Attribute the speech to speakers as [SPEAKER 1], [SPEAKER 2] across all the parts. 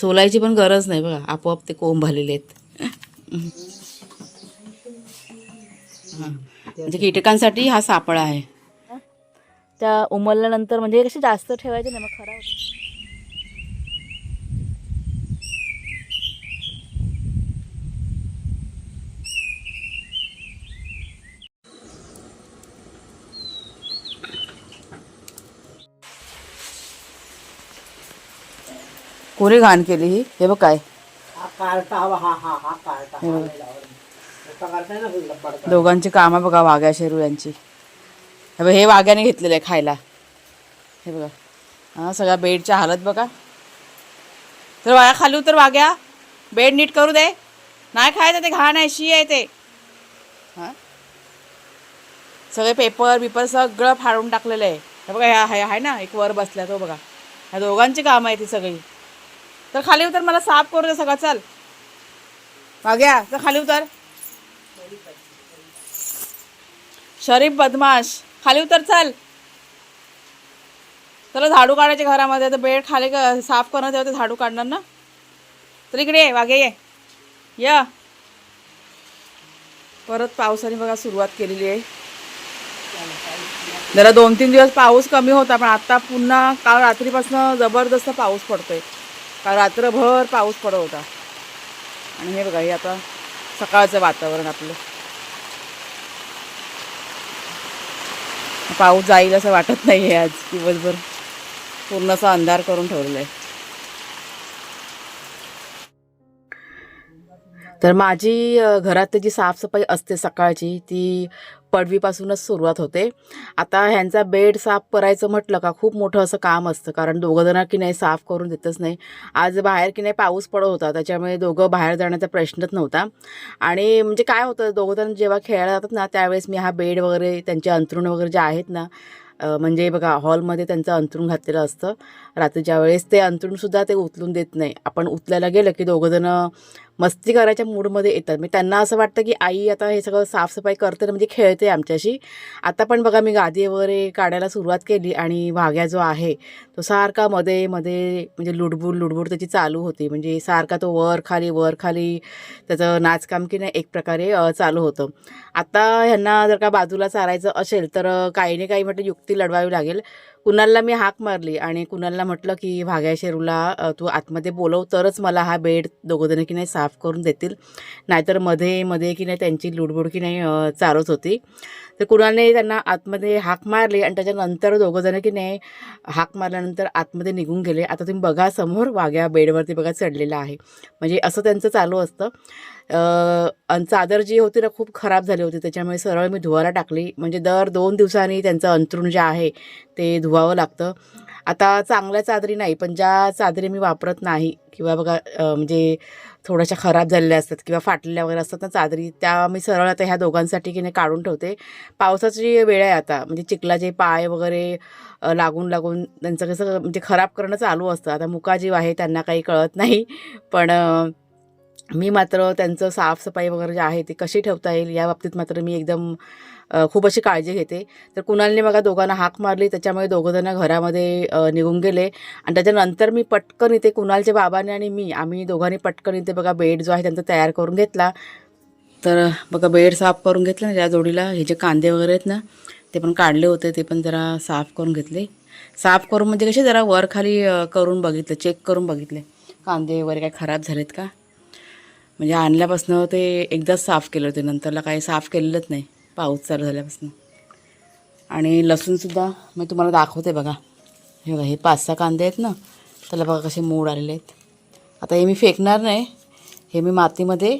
[SPEAKER 1] सोलायची पण गरज नाही बघा आपोआप ते कोंब आलेले आहेत. म्हणजे कीटकांसाठी हा सापळा आहे. त्या उमलल्यानंतर म्हणजे कसे जास्त ठेवायचे नाही मग खराब कोणी घाण केली ही. हे बघ काय. दोघांची कामं बघा वाघ्या शेरू यांची. हे बघ हे वाघ्याने घेतलेलं आहे खायला. हे बघा. हां सगळ्या बेडच्या हालत बघा. तर वाघ्या खाली उतर वाघ्या. बेड नीट करू दे. नाही खायचं ते घाण आहे शी आहे ते. हां? सगळे पेपर बिपर सगळं फाडून टाकलेलं आहे. हे बघा ह्या आहे ना एक वर बसल्या तो बघा. ह्या दोघांची कामं आहे ती सगळी. तर खाली उतर मला साफ करू दे सगळं चल. वाघ्या तर खाली उतर. शरीफ बदमाश. खाली उतर चल. चला झाडू काढायचे घरामध्ये तर बेड खाली क- साफ करणं तेव्हा ते झाडू काढणार ना? तर इकडे ये वागे ये. या. परत पावसाने बघा सुरुवात केलेली आहे. जरा दोन तीन दिवस पाऊस कमी होता पण आता पुन्हा काल रात्रीपासून जबरदस्त पाऊस पडतोय. काल रात्रभर पाऊस पडत होता. आणि हे बघा हे आता सकाळचं वातावरण आपलं. पाऊस जाईल असं वाटत नाही आहे आज दिवसभर. पूर्ण असा अंधार करून ठेवलेला आहे. तर माझी अ, घरात जी साफसफाई असते सकाळची ती पडवीपासूनच सुरुवात होते. आता ह्यांचा बेड साफ करायचं म्हटलं का खूप मोठं असं काम असतं. कारण दोघं जणं की नाही साफ करून देतच नाही. आज बाहेर की नाही पाऊस पडत होता त्याच्यामुळे दोघं बाहेर जाण्याचा प्रश्नच नव्हता. आणि म्हणजे काय होतं दोघं जण जेव्हा खेळायला जातात ना त्यावेळेस मी हा बेड वगैरे त्यांचे अंथरुण वगैरे जे आहेत ना म्हणजे बघा हॉलमध्ये त्यांचं अंथरूण घातलेलं असतं. रात्रीच्या वेळेस ते अंथरूणसुद्धा ते उचलून देत नाही. आपण उचलायला गेलं की दोघंजणं मस्ती करायच्या मूडमध्ये येतात. म्हणजे त्यांना असं वाटतं की आई आता हे सगळं साफसफाई करते ना, म्हणजे खेळते आमच्याशी. आता पण बघा मी गादी वगैरे काढायला सुरुवात केली आणि वाघ्या जो आहे तो सारखा मध्ये मध्ये म्हणजे लुडबुड लुडबुड त्याची चालू होती. म्हणजे सारखा तो वर खाली वर खाली त्याचं नाचकाम की नाही एक प्रकारे चालू होतं. आता ह्यांना जर का बाजूला चारायचं असेल तर काही ना काही म्हटलं युक्ती लढवावी लागेल. कुणालला मी हाक मारली आणि कुणालला म्हटलं की भाग्या शेरूला तू आतमध्ये बोलव तरच मला हा बेड दोघंजणं की नाही साफ करून देतील. नाहीतरमध्ये मध्ये की नाही त्यांची लुडबुड की नाही अ, होती. तर कुणालने त्यांना आतमध्ये हाक मारली आणि त्याच्यानंतर दोघंजणं की नाही हाक मारल्यानंतर आतमध्ये निघून गेले. आता तुम्ही बघा समोर वाघ्या बेडवरती बघा चढलेला आहे. म्हणजे असं त्यांचं चालू असतं. आणि चादर जी होती ना खूप खराब झाली होती. त्याच्यामुळे सरळ मी धुवायला टाकली. म्हणजे दर दोन दिवसांनी त्यांचं अंथरूण जे आहे ते धुवावं लागतं. आता चांगल्या चादरी नाही पण ज्या चादरी मी वापरत नाही किंवा बघा म्हणजे थोड्याशा खराब झालेल्या असतात किंवा फाटलेल्या वगैरे असतात ना चादरी त्या मी सरळ आता ह्या दोघांसाठी की नाही काढून ठेवते. पावसाची वेळ आहे आता. म्हणजे चिखलाचे पाय वगैरे लागून लागून त्यांचं कसं म्हणजे खराब करणं चालू असतं. आता मुकाजीव आहे त्यांना काही कळत नाही. पण मी मात्र त्यांचं साफसफाई वगैरे जे आहे ती कशी ठेवता येईल या बाबतीत मात्र मी एकदम खूप अशी काळजी घेते. तर कुणालने बघा दोघांना हाक मारली त्याच्यामुळे दोघंजणं घरामध्ये निघून गेले. आणि त्याच्यानंतर मी पटकन इथे कुणालच्या बाबाने आणि मी आम्ही दोघांनी पटकन इथे बघा बेड जो आहे त्यांचा तयार करून घेतला. तर बघा बेड साफ करून घेतलं ना त्या जोडीला. हे जे कांदे वगैरे आहेत ना ते पण काढले होते ते पण जरा साफ करून घेतले. साफ करून म्हणजे कसे जरा वर खाली करून बघितलं चेक करून बघितले. कांदे वगैरे काय खराब झालेत का? म्हणजे आणल्यापासनं ते एकदाच साफ केलं होते नंतरला काही साफ केलेलंच नाही. पाऊस चालू झाल्यापासून. आणि लसूणसुद्धा मी तुम्हाला दाखवते बघा. हे बघा हे पाच सहा कांदे आहेत ना त्याला बघा कसे मोड आलेले आहेत. आता हे मी फेकणार नाही हे मी मातीमध्ये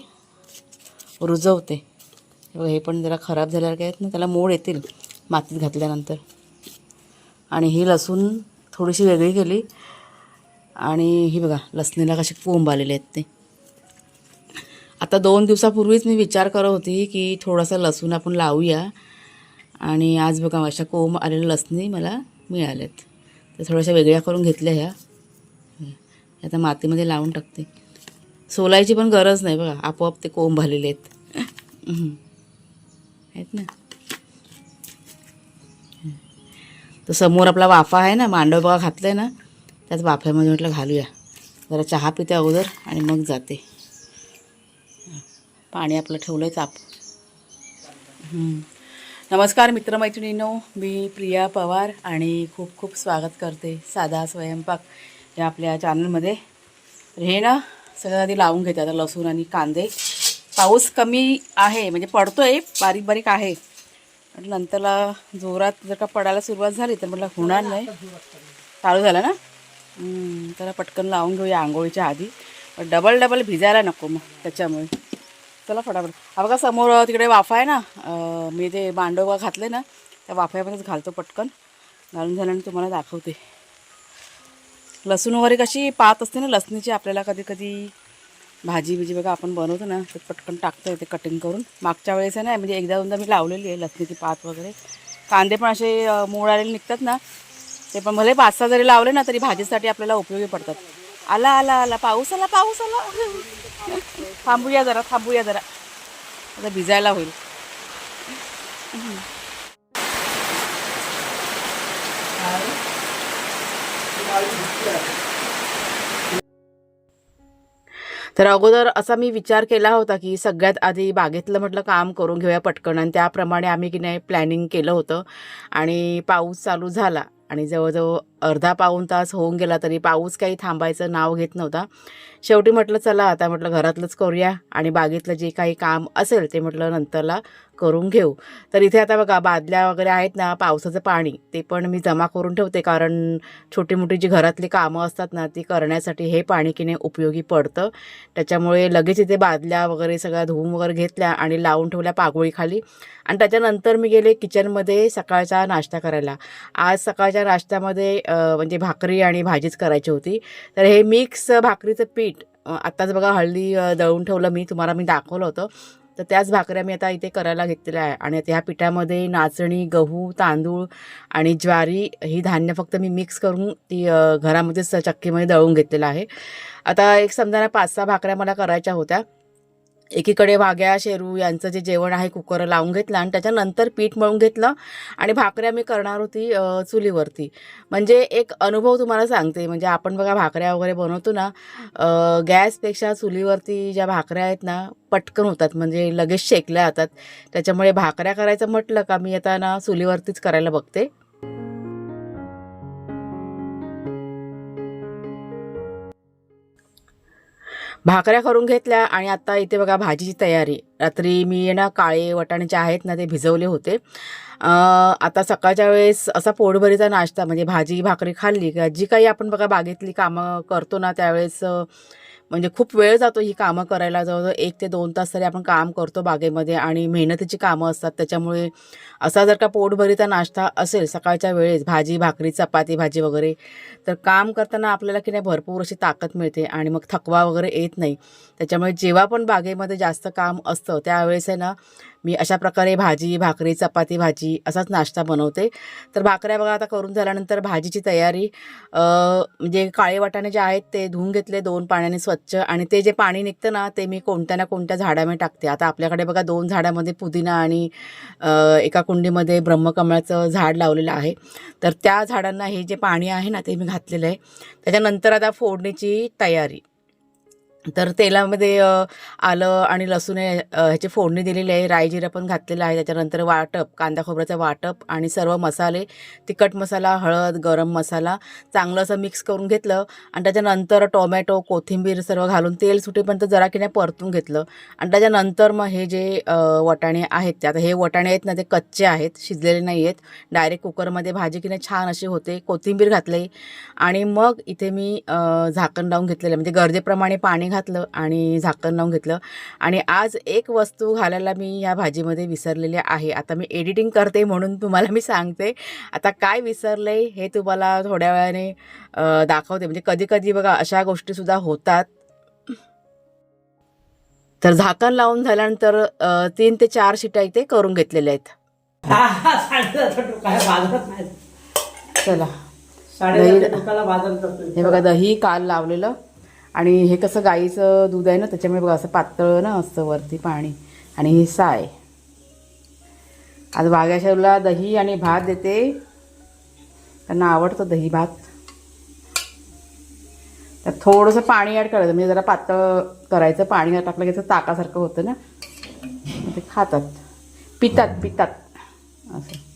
[SPEAKER 1] रुजवते. हे बघा हे पण जरा खराब झाल्यावर काय आहेत ना त्याला मोड येतील मातीत घातल्यानंतर. आणि ही लसूण थोडीशी वेगळी केली. आणि ही बघा लसणीला कसे कोंब आलेले आहेत ते. आता दोन दिवसापूर्वीच मी विचार करत होती की थोडासा लसूण आपण लावूया. आणि आज बघा अशा कोंब आलेल्या लसणी मला मिळाल्यात. तर थोड्याशा वेगळ्या करून घेतल्या ह्या. आता मातीमध्ये लावून टाकते. सोलायची पण गरज नाही बघा आपोआप ते कोंब आलेले आहेत. आहेत ना? तर समोर आपला वाफा आहे ना मांडव बघा घातलं आहे ना त्याच वाफ्यामध्ये म्हटलं घालूया. जरा चहा पिते अगोदर आणि मग जाते. पाणी आपलं ठेवलं आहे ताप नमस्कार मित्रमैत्रिणींनो मी प्रिया पवार आणि खूप खूप स्वागत करते साधा स्वयंपाक या आपल्या चॅनलमध्ये हे ना सगळं आधी लावून घेते आता लसूण आणि कांदे. पाऊस कमी आहे म्हणजे पडतो आहे बारीक बारीक आहे. आणि नंतरला जोरात जर का पडायला सुरुवात झाली तर म्हटलं होणार नाही. चालू झालं ना? त्याला पटकन लावून घेऊया आंघोळीच्या आधी. पण डबल डबल भिजायला नको मग त्याच्यामुळे. चला फटाफट. हा बघा समोर तिकडे वाफा आहे ना. मी ते मांडोबा घातले ना त्या वाफ्यामध्येच घालतो पटकन. घालून झाल्याने तुम्हाला दाखवते. लसूण वगैरे कशी पात असते ना लसणीची आपल्याला कधी कधी भाजी बिजी बघा आपण बनवतो ना ते पटकन टाकता येते कटिंग करून. मागच्या वेळेस आहे ना म्हणजे एकदा दोनदा मी लावलेली आहे लसणीची पात वगैरे. कांदे पण असे अं, मोड आलेले निघतात ना ते पण भले पाच सहा जरी लावले ना तरी भाजीसाठी आपल्याला उपयोगी पडतात. आला आला आला. पाऊस आला पाऊस आला थांबूया जरा थांबूया जरा. आता भिजायला होईल. तर अगोदर असा मी विचार केला होता की सगळ्यात आधी बागेतलं म्हटलं काम करून घेऊया पटकन. आणि त्याप्रमाणे आम्ही की नाही प्लॅनिंग केलं होतं. आणि पाऊस चालू झाला. आणि जवळजवळ अर्धा पाऊण तास होऊन गेला तरी पाऊस काही थांबायचं नाव घेत नव्हता. शेवटी म्हटलं चला आता म्हटलं घरातलंच करूया आणि बागेतलं जे काही काम असेल ते म्हटलं नंतरला करून घेऊ. तर इथे आता बघा बादल्या वगैरे आहेत ना पावसाचं पाणी ते पण मी जमा करून ठेवते. कारण छोटी मोठी जी घरातली कामं असतात ना ती करण्यासाठी हे पाणी की नाही उपयोगी पडतं. त्याच्यामुळे लगेच इथे बादल्या वगैरे सगळ्या धुवून वगैरे घेतल्या आणि लावून ठेवल्या पागोळीखाली आणि त्याच्यानंतर मी गेले किचनमध्ये सकाळचा नाश्ता करायला. आज सकाळच्या नाश्त्यामध्ये म्हणजे भाकरी आणि भाजीच करायची होती. तर हे मिक्स भाकरीचं पीठ आत्ताच बघा हळदी दळून ठेवलं मी तुम्हाला मी दाखवलं होतं. तर त्याच भाकऱ्या मी आता इथे करायला घेतलेल्या आहे. आणि आता ह्या पिठामध्ये नाचणी गहू तांदूळ आणि ज्वारी ही धान्य फक्त मी मिक्स करून ती घरामध्येच चक्कीमध्ये दळून घेतलेलं आहे. आता एक समजा ना पाच सहा भाकऱ्या मला करायच्या होत्या. एकीकडे वाघ्या शेरू यांचं जे जेवण आहे कुकर लावून घेतलं आणि त्याच्यानंतर पीठ मळून घेतलं आणि भाकऱ्या मी करणार होती चुलीवरती. म्हणजे एक अनुभव तुम्हाला सांगते. म्हणजे आपण बघा भाकऱ्या वगैरे बनवतो ना गॅसपेक्षा चुलीवरती ज्या भाकऱ्या आहेत ना पटकन होतात. म्हणजे लगेच शेकल्या जातात. त्याच्यामुळे भाकऱ्या करायचं म्हटलं का मी आता ना चुलीवरतीच करायला बघते. भाकऱ्या करून घेतल्या आणि आता इथे बघा भाजीची तयारी. रात्री मी ना काळे वटाण्याचे आहेत ना ते भिजवले होते. आता सकाळच्या वेळेस असा पोटभरीचा नाश्ता म्हणजे भाजी भाकरी खाल्ली. का जी काही आपण बघा बागेतली कामं करतो ना त्यावेळेस म्हणजे खूप वेळ जातो ही कामं करायला. जवळजवळ एक ते दोन तास तरी आपण काम करतो बागेमध्ये आणि मेहनतीची कामं असतात. त्याच्यामुळे असा जर का पोटभरीचा नाश्ता असेल सकाळच्या वेळेस भाजी भाकरी चपाती भाजी वगैरे तर काम करताना आपल्याला की नाही भरपूर अशी ताकद मिळते आणि मग थकवा वगैरे येत नाही. त्याच्यामुळे जेव्हा पण बागेमध्ये जास्त काम असतं त्यावेळेस आहे ना मी अशा प्रकारे भाजी भाकरी चपाती भाजी असाच नाश्ता बनवते. तर भाकऱ्या बघा आता करून झाल्यानंतर भाजीची तयारी म्हणजे काळे वाटाणे जे आहेत ते धुवून घेतले दोन पाण्याने स्वच्छ आणि ते जे पाणी निघतं ना ते मी कोणत्या ना कोणत्या झाडामध्ये टाकते. आता आपल्याकडे बघा दोन झाडामध्ये पुदिना आणि एका कुंडीमध्ये ब्रह्मकमळाचं झाड लावलेलं आहे. तर त्या झाडांना हे जे पाणी आहे ना ते मी घातलेलं आहे. त्याच्यानंतर आता फोडणीची तयारी. तर तेलामध्ये आलं आणि लसूण ह्याची फोडणी दिलेली आहे. रायजिरा पण घातलेलं आहे. त्याच्यानंतर वाटप कांदा खोबऱ्याचं वाटप आणि सर्व मसाले तिखट मसाला हळद गरम मसाला चांगलं असं मिक्स करून घेतलं. आणि त्याच्यानंतर टोमॅटो कोथिंबीर सर्व घालून तेल सुटेपर्यंत जरा की नाही परतून घेतलं. आणि त्याच्यानंतर मग हे जे वटाणे आहेत ते आता हे वटाणे आहेत ना ते कच्चे आहेत शिजलेले नाही आहेत. डायरेक्ट कुकरमध्ये भाजी की नाही छान अशी होते. कोथिंबीर घातली. आणि मग इथे मी झाकण लावून घेतलेलं म्हणजे गरजेप्रमाणे पाणी घातलं आणि झाकण लावून घेतलं. आणि आज एक वस्तू घालायला मी या भाजीमध्ये विसरलेली आहे. आता मी एडिटिंग करते म्हणून तुम्हाला मी सांगते. आता काय विसरले हे तुम्हाला थोड्या वेळाने दाखवते. म्हणजे कधी कधी बघा अशा गोष्टीसुद्धा होतात. तर झाकण लावून झाल्यानंतर तीन ते चार शिट्या इथे करून घेतलेल्या आहेत. चला. हे बघा दही काल लावलेलं. आणि हे कसं गाईचं दूध आहे ना त्याच्यामुळे बघा असं पातळ ना असतं वरती पाणी. आणि हे साय. आज वाघ्याशाला दही आणि भात देते. त्यांना आवडतं दही भात. त्यात थोडंसं पाणी ॲड करायचं म्हणजे जरा पातळ करायचं पाणी टाकलं की त्याचं ताकासारखं होतं ना. ते खातात. पितात पितात. असं.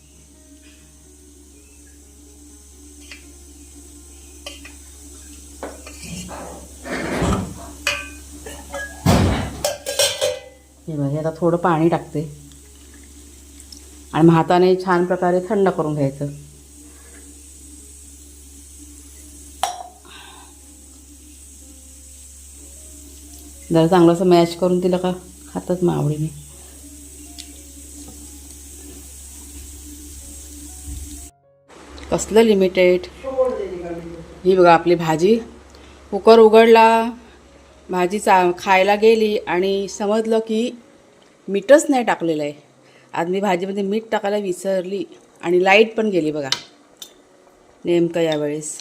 [SPEAKER 1] हे बघा आता थोडं पाणी टाकते. आणि हाताने छान प्रकारे थंड करून घ्यायचं. जरा चांगलं असं मॅश करून दिलं का खातच मग आवडीने. कसलं लिमिटेड ही बघा आपली भाजी. कुकर उघडला. भाजी चा खायला गेली आणि समजलं की मीठच नाही टाकलेलं आहे. आज मी भाजीमध्ये मीठ टाकायला विसरली आणि लाइट पण गेली बघा. नेमकं यावेळेस.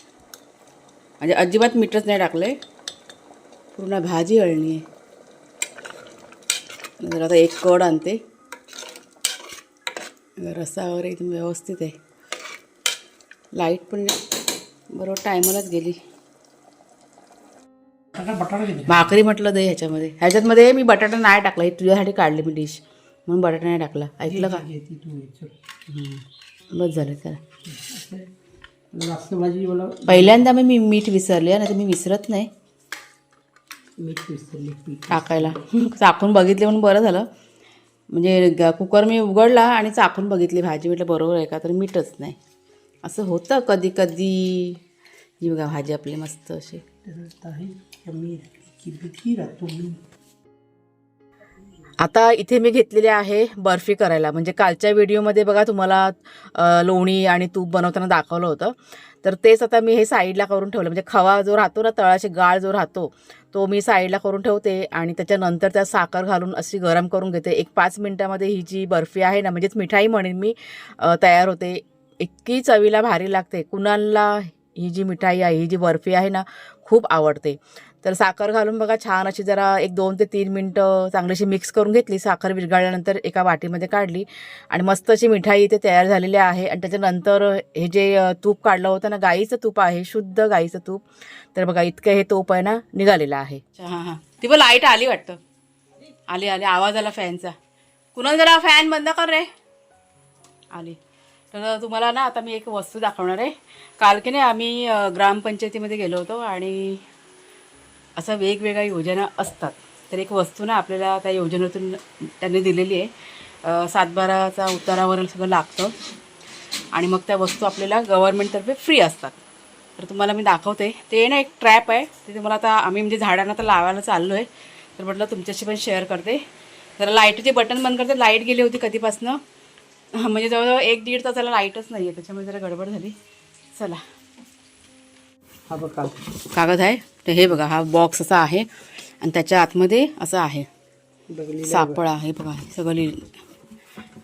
[SPEAKER 1] म्हणजे अजिबात मीठच नाही टाकलं आहे पूर्ण भाजी अळणी आहे. जर आता एक कड आणते. रस्सा वगैरे एकदम व्यवस्थित आहे. लाइट पण बरोबर टायमालाच गेली. भाकरी म्हटलं दे ह्याच्यामध्ये. ह्याच्यातमध्ये मी बटाटा नाही टाकला ही तुझ्यासाठी काढली मी डिश म्हणून बटाटा नाही टाकला. ऐकलं का. बस झालं चला. पहिल्यांदा मी मीठ विसरले नाही तर मी विसरत नाही.
[SPEAKER 2] मीठ विसरली
[SPEAKER 1] टाकायला. चाकून बघितले म्हणून बरं झालं. म्हणजे कुकर मी उघडला आणि चाकून बघितली. भाजी म्हटलं बरोबर आहे का? तर मीठच नाही. असं होतं कधी कधी ही बघा भाजी आपली मस्त अशी. आता इथे मी घेतलेली आहे बर्फी करायला. म्हणजे कालच्या व्हिडिओमध्ये बघा तुम्हाला लोणी आणि तूप बनवताना दाखवलं होतं. तर तेच आता मी हे साईडला करून ठेवलं. म्हणजे खवा जो राहतो ना तळाशी गाळ जो राहतो तो मी साईडला करून ठेवते आणि त्याच्यानंतर त्यात साखर घालून अशी गरम करून घेते. एक पाच मिनटामध्ये ही जी बर्फी आहे ना म्हणजेच मिठाई म्हणेन मी तयार होते. इतकी चवीला भारी लागते. कुणाला ही जी मिठाई आहे ही जी बर्फी आहे ना खूप आवडते. तर साखर घालून बघा छान अशी जरा एक दोन ते तीन मिनटं चांगलीशी मिक्स करून घेतली. साखर विरघळल्यानंतर एका वाटीमध्ये काढली. आणि मस्त अशी मिठाई इथे तयार झालेली आहे. आणि त्याच्यानंतर हे जे तूप काढलं होतं ना गाईचं तूप आहे शुद्ध गाईचं तूप. तर बघा इतकं हे तूप आहे ना निघालेलं आहे. हां हां. ती पण लाइट आली वाटतं. आली आली. आवाज आला फॅनचा. कुणाल जरा फॅन बंद कर रे. आली. तर तुम्हाला ना आता मी एक वस्तू दाखवणार आहे. काल की नाही आम्ही ग्रामपंचायतीमध्ये गेलो होतो आणि असं वेगवेगळ्या योजना असतात. तर एक वस्तू ना आपल्याला त्या योजनेतून त्यांनी दिलेली आहे. सातबाराचा उतारावर सगळं लागतं. आणि मग त्या वस्तू आपल्याला गव्हर्नमेंटतर्फे फ्री असतात. तर तुम्हाला मी दाखवते. ते ना एक ट्रॅप आहे. ते तुम्हाला आता आम्ही म्हणजे झाडांना तर लावायला चाललो आहे तर म्हटलं तुमच्याशी पण शेअर करते. जरा लाईटचे बटन बंद करते. लाइट गेली होती कधीपासनं. म्हणजे जवळजवळ एक दीड तासाला लाईटच नाही आहे त्याच्यामुळे जरा गडबड झाली. चला.
[SPEAKER 2] हा बघा
[SPEAKER 1] कागद. आहे. तर हे बघा हा बॉक्स असा आहे. आणि त्याच्या आतमध्ये असं आहे. सापळा आहे बघा सगळं लिहिलं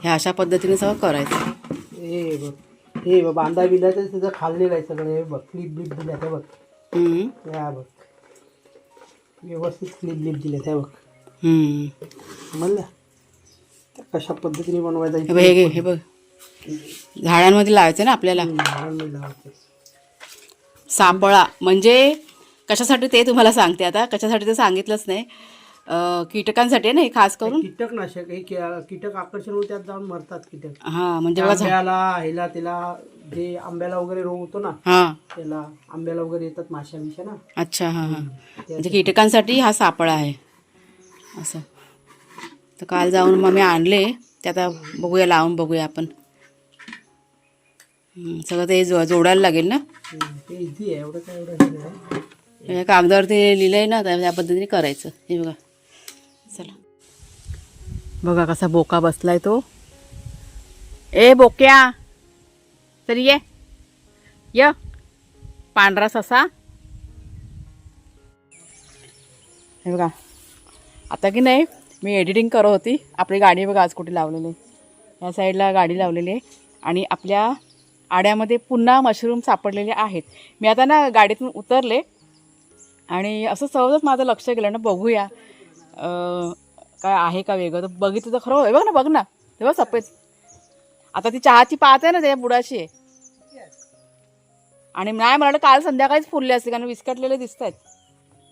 [SPEAKER 1] ह्या अशा पद्धतीने सगळं करायचं.
[SPEAKER 2] हे बघ. हे बघ बांधा बिंदाचं तिथं खाल्लेलं आहे सगळं. हे बघ क्लिप बिप दिल्या त्या बघ.
[SPEAKER 1] हम्म.
[SPEAKER 2] हा बघ. व्यवस्थित क्लिप बिप दिल्या त्या बघ.
[SPEAKER 1] हम्म.
[SPEAKER 2] त्या कशा पद्धतीने बनवायचा
[SPEAKER 1] हे बघ हे घे, हे बघ. झाडांमध्ये लावायचं ना आपल्याला?
[SPEAKER 2] लावायचं.
[SPEAKER 1] सापळा म्हणजे कशासाठी ते तुम्हाला सांगते आता. कशासाठी ते सांगितलंच नाही. कीटकांसाठी ना हे खास करून.
[SPEAKER 2] कीटकनाशक हे कि- कीटक आकर्षण होऊन त्यात जाऊन मरतात कीटक.
[SPEAKER 1] हां म्हणजे बघा. झा-
[SPEAKER 2] आंब्याला ह्याला त्याला जे आंब्याला वगैरे रोग होतो ना
[SPEAKER 1] हां.
[SPEAKER 2] त्याला आंब्याला वगैरे येतात माशा बिशा ना.
[SPEAKER 1] अच्छा हां हां. म्हणजे कीटकांसाठी हा सापळा आहे. असं. तर काल जाऊन मग मी आणले. ते आता बघूया लावून बघूया आपण. सगळं ते जो जोडायला लागेल ना?
[SPEAKER 2] ते इझी आहे एवढं काय एवढं नाही
[SPEAKER 1] कागदावर ते लिहिलं आहे ना त्या पद्धतीने करायचं. हे बघा. चला. बघा कसा बोका बसलाय तो. ए बोक्या! तरी ये. य. पांढरा ससा. हे बघा. आता की नाही मी एडिटिंग करत होती. आपली गाडी बघा आज कुठे लावलेली आहे. या साईडला गाडी लावलेली आहे. आणि आपल्या आड्यामध्ये पुन्हा मशरूम सापडलेले आहेत. मी आता ना गाडीतून उतरले आणि असं सहजच माझं लक्ष गेलं ना बघूया. काय आहे का वेगळं? तर बघितलं तर खरं आहे बघ ना बघ ना. तेव्हा बघ सफेद. आता ती चहाची पात आहे ना त्या बुडाशी आहे आणि नाही मला काल संध्याकाळीच फुलले असते कारण विस्कटलेले दिसत आहेत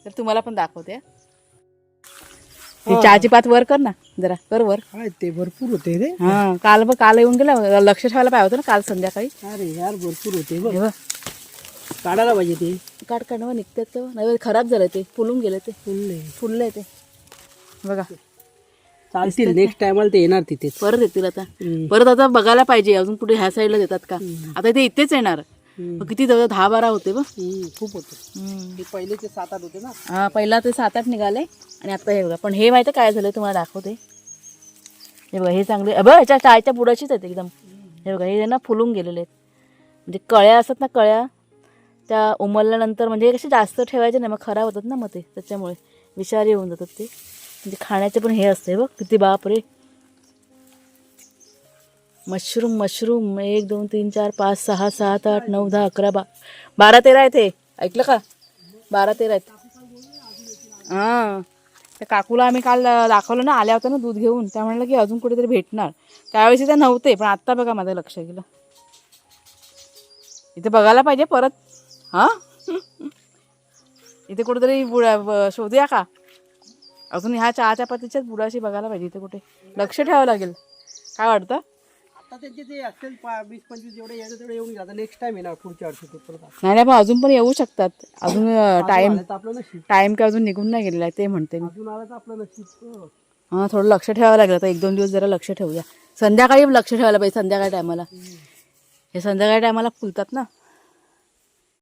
[SPEAKER 1] तर तुम्हाला पण दाखवते. ती चहाची पात वर कर ना जरा कर वर.
[SPEAKER 2] काय ते भरपूर होते रे.
[SPEAKER 1] हा काल बघ काल येऊन गेला लक्ष ठेवायला पाहिजे होतं ना काल संध्याकाळी.
[SPEAKER 2] अरे यार भरपूर होते बघ.
[SPEAKER 1] हे बघ.
[SPEAKER 2] काढायला पाहिजे ते.
[SPEAKER 1] काढ काढ निघतात तेव्हा नाही खराब झालं ते फुलून गेले ते.
[SPEAKER 2] फुलले.
[SPEAKER 1] फुलले ते. बघा.
[SPEAKER 2] चालतील नेक्स्ट टायमाला ते येणार तिथे
[SPEAKER 1] परत येतील आता. परत आता बघायला पाहिजे अजून कुठे ह्या साईडला येतात का? आता ते इथेच येणार. मग किती जवळ दहा बारा होते बघ.
[SPEAKER 2] खूप होते. हे पहिलेचे सात आठ होते ना.
[SPEAKER 1] हा पहिला ते सात आठ निघाले. आणि आता हे बघा पण हे माहिती काय झालं तुम्हाला दाखवते. हे बघा हे चांगले अ, ह्याच्या टाळच्या बुडाचीच आहेत एकदम. हे बघा हे ना फुलून गेलेले आहेत. म्हणजे कळ्या असतात ना कळ्या त्या उमलल्यानंतर म्हणजे कसे जास्त ठेवायचे नाही मग खराब होतात ना मग ते त्याच्यामुळे विषारी होऊन जातात ते. म्हणजे खाण्याचे पण हे असते बघ किती बाप रे मशरूम मशरूम एक दोन तीन चार पाच सहा सात आठ नऊ दहा अकरा बा बारा तेरा आहेत हे. ऐकलं का? बारा तेरा आहेत. हां. त्या काकूला आम्ही काल दाखवलं ना आल्या होत्या ना दूध घेऊन. त्या म्हणलं की अजून कुठेतरी भेटणार. त्यावेळेस इथे नव्हते पण आत्ता बघा माझं लक्ष गेलं. इथे बघायला पाहिजे परत. हां? इथे कुठेतरी बुडा शोधूया का? अजून ह्या चहाच्या पातीच्याच बुडाशी बघायला पाहिजे इथे कुठे. लक्ष ठेवावं लागेल. काय वाटतं?
[SPEAKER 2] आता त्यांचे ते असेल पा- वीस पंचवीस जेवढे यायचं तेवढे येऊन गेला. नेक्स्ट टाइम येणार पुढच्या वर्षी ते परत
[SPEAKER 1] नाही नाही पण अजून पण येऊ शकतात. अजून टाइम
[SPEAKER 2] आलं तर आपलं नशीब.
[SPEAKER 1] टाइम काय अजून निघून नाही गेलेला आहे ते म्हणते मी.
[SPEAKER 2] अजून आलं तर आपलं नशीब. हो.
[SPEAKER 1] हां थोडं लक्ष ठेवावं लागेल आता. एक दोन दिवस जरा लक्ष ठेवूया. संध्याकाळी लक्ष ठेवायला पाहिजे संध्याकाळी टायमाला हे संध्याकाळी टायमाला फुलतात ना.